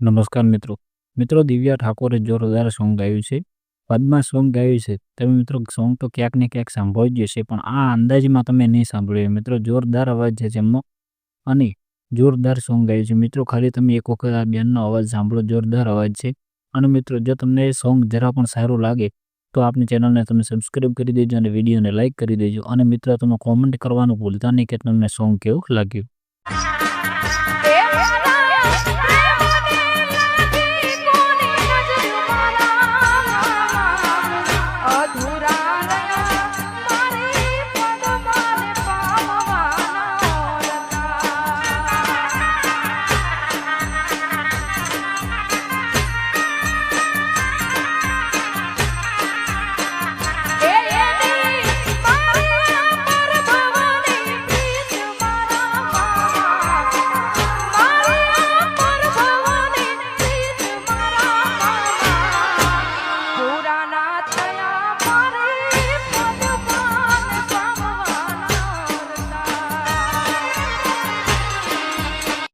નમસ્કાર મિત્રો. મિત્રો, દિવ્યા ઠાકોરે જોરદાર સોંગ ગાયું છે. પદમાં સોંગ ગાયું છે. તમે મિત્રો સોંગ તો ક્યાંક ને ક્યાંક સાંભળ્યું જ હશે, પણ આ અંદાજમાં તમે નહીં સાંભળ્યું મિત્રો, જોરદાર અવાજ છે તેમનો અને જોરદાર સોંગ ગાયું છે. મિત્રો, ખાલી તમે એક વખત આ બેનનો અવાજ સાંભળો. જોરદાર અવાજ છે. અને મિત્રો, જો તમને એ સોંગ જરા પણ સારું લાગે, તો આપની ચેનલને તમે સબસ્ક્રાઈબ કરી દેજો અને વિડીયોને લાઇક કરી દેજો. અને મિત્રો, તમે કોમેન્ટ કરવાનું ભૂલતા નહીં કે તમને સોંગ કેવું લાગ્યું.